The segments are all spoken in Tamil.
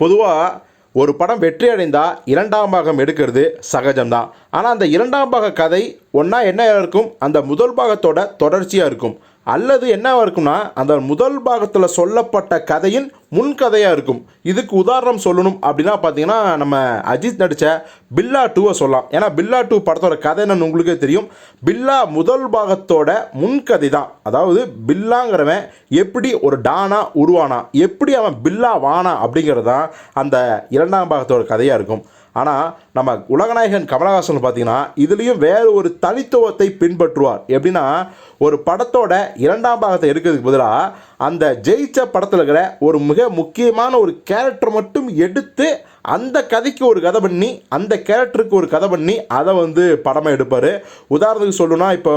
பொதுவாக ஒரு படம் வெற்றி அடைந்தால் இரண்டாம் பாகம் எடுக்கிறது சகஜம்தான். ஆனால் அந்த இரண்டாம் பாக கதை ஒன்றா என்ன இருக்கும்? அந்த முதல் பாகத்தோட தொடர்ச்சியாக இருக்கும். அல்லது என்ன இருக்கும்னா அந்த முதல் பாகத்தில் சொல்லப்பட்ட கதையின் முன்கதையாக இருக்கும். இதுக்கு உதாரணம் சொல்லணும் அப்படின்னா பார்த்தீங்கன்னா நம்ம அஜித் நடித்த பில்லா டூவை சொல்லலாம். ஏன்னா பில்லா டூ படத்தோட கதை என்னன்னு உங்களுக்கே தெரியும். பில்லா முதல் பாகத்தோட முன்கதை தான். அதாவது பில்லாங்கிறவன் எப்படி ஒரு டானா உருவானா? எப்படி அவன் பில்லா வானா? அப்படிங்கிறது தான் அந்த இரண்டாம் பாகத்தோட கதையாக இருக்கும். ஆனால் நம்ம உலகநாயகன் கமலஹாசன் பார்த்தீங்கன்னா இதுலேயும் வேறு ஒரு தனித்துவத்தை பின்பற்றுவார். எப்படின்னா ஒரு படத்தோட இரண்டாம் பாகத்தை எடுக்கிறதுக்கு பதிலாக அந்த ஜெயிச்ச படத்தில் இருக்கிற ஒரு மிக முக்கியமான ஒரு கேரக்டர் மட்டும் எடுத்து அந்த கதைக்கு ஒரு கதை பண்ணி அந்த கேரக்டருக்கு ஒரு கதை பண்ணி அதை வந்து படமாக எடுப்பார். உதாரணத்துக்கு சொல்லணும்னா இப்போ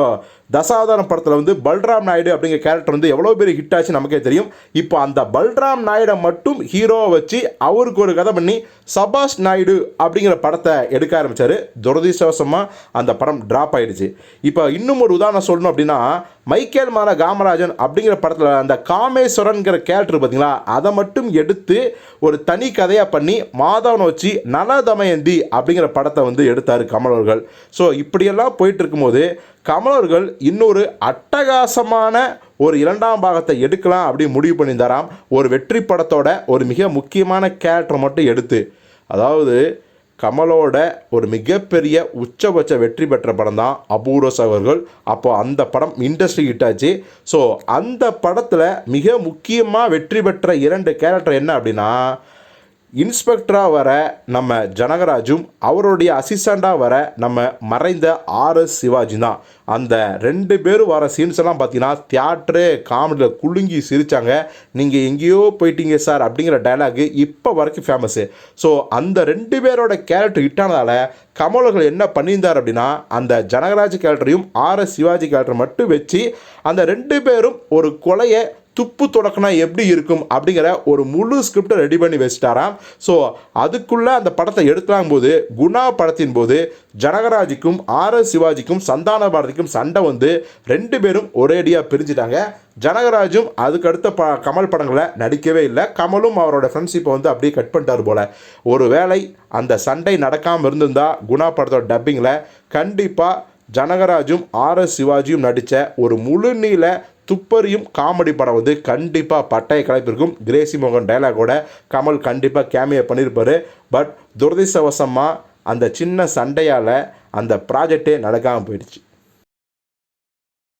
தசாவதாரம் படத்தில் வந்து பல்ராம் நாயுடு அப்படிங்கிற கேரக்டர் வந்து எவ்வளோ பெரிய ஹிட் ஆச்சு நமக்கே தெரியும். இப்போ அந்த பல்ராம் நாயுடை மட்டும் ஹீரோவை வச்சு அவருக்கு ஒரு கதை பண்ணி சபாஷ் நாயுடு அப்படிங்கிற படத்தை எடுக்க ஆரம்பித்தார் துரதிசவசமாக அந்த படம் ட்ராப் ஆகிடுச்சு இப்போ இன்னும் ஒரு உதாரணம் சொல்லணும் அப்படின்னா மைக்கேல் மான காமராஜன் அப்படிங்கிற படத்தில் அந்த காமேஸ்வரன்கிற கேரக்டர் பார்த்தீங்களா அதை மட்டும் எடுத்து ஒரு தனி கதையாக பண்ணி மா வச்சு நலதமயந்தி அப்படிங்கிற படத்தை வந்து எடுத்தார் கமல் அவர்கள். ஸோ இப்படியெல்லாம் போயிட்டு இருக்கும்போது கமல் அவர்கள் இன்னொரு அட்டகாசமான ஒரு இரண்டாம் பாகத்தை எடுக்கலாம் அப்படின்னு முடிவு பண்ணியிருந்தாராம். ஒரு வெற்றி படத்தோட ஒரு மிக முக்கியமான கேரக்டர் மட்டும் எடுத்து அதாவது கமலோட ஒரு மிகப்பெரிய உச்சபட்ச வெற்றி பெற்ற படம் தான் அபூர்வ சகர்கள் அப்போ அந்த படம் இண்டஸ்ட்ரி ஹிட் ஆச்சு. ஸோ அந்த படத்தில் மிக முக்கியமாக வெற்றி பெற்ற இரண்டு கேரக்டர் என்ன அப்படின்னா இன்ஸ்பெக்டராக வர நம்ம ஜனகராஜும் அவருடைய அசிஸ்டண்ட்டாக வர நம்ம மறைந்த ஆர்எஸ் சிவாஜி தான். அந்த ரெண்டு பேரும் வர சீன்ஸ் எல்லாம் பார்த்தீங்கன்னா தியேட்டரு காமெடியில் குலுங்கி சிரித்தாங்க நீங்கள் எங்கேயோ போயிட்டீங்க சார் அப்படிங்கிற டைலாகு இப்போ வரைக்கும் ஃபேமஸ்ஸு ஸோ அந்த ரெண்டு பேரோட கேரக்டர் ஹிட்டானதால் கமலர்கள் என்ன பண்ணியிருந்தார் அப்படின்னா அந்த ஜனகராஜ் கேரக்டரையும் ஆர்எஸ் சிவாஜி கேரக்டர் மட்டும் வச்சு அந்த ரெண்டு பேரும் ஒரு கொலையை துப்பு தொடக்கினா எப்படி இருக்கும் அப்படிங்கிற ஒரு முழு ஸ்கிரிப்டை ரெடி பண்ணி வச்சுட்டாராம். ஸோ அதுக்குள்ளே அந்த படத்தை எடுக்கலாம் போது குணா படத்தின் போது ஜனகராஜுக்கும் ஆர் எஸ் சிவாஜிக்கும் சந்தான பாரதிக்கும் சண்டை வந்து ரெண்டு பேரும் ஒரேடியாக பிரிஞ்சிட்டாங்க. ஜனகராஜும் அதுக்கடுத்த ப கமல் படங்களை நடிக்கவே இல்லை. கமலும் அவரோட ஃப்ரெண்ட்ஷிப்பை வந்து அப்படியே கட் பண்ணிட்டார் போல். ஒரு வேளை அந்த சண்டை நடக்காமல் இருந்திருந்தா குணா படத்தோட டப்பிங்கில் கண்டிப்பாக ஜனகராஜும் ஆர் எஸ் சிவாஜியும் நடித்த ஒரு முழு நீள துப்பறியும் காமெடி படம் வந்து கண்டிப்பாக பட்டய கலைப்பிற்கும் கிரேசி மோகன் டைலாகோட கமல் கண்டிப்பாக கேமியை பண்ணியிருப்பார் பட் துரதிசவசமாக அந்த சின்ன சண்டையால் அந்த ப்ராஜெக்டே நடக்காமல் போயிடுச்சு.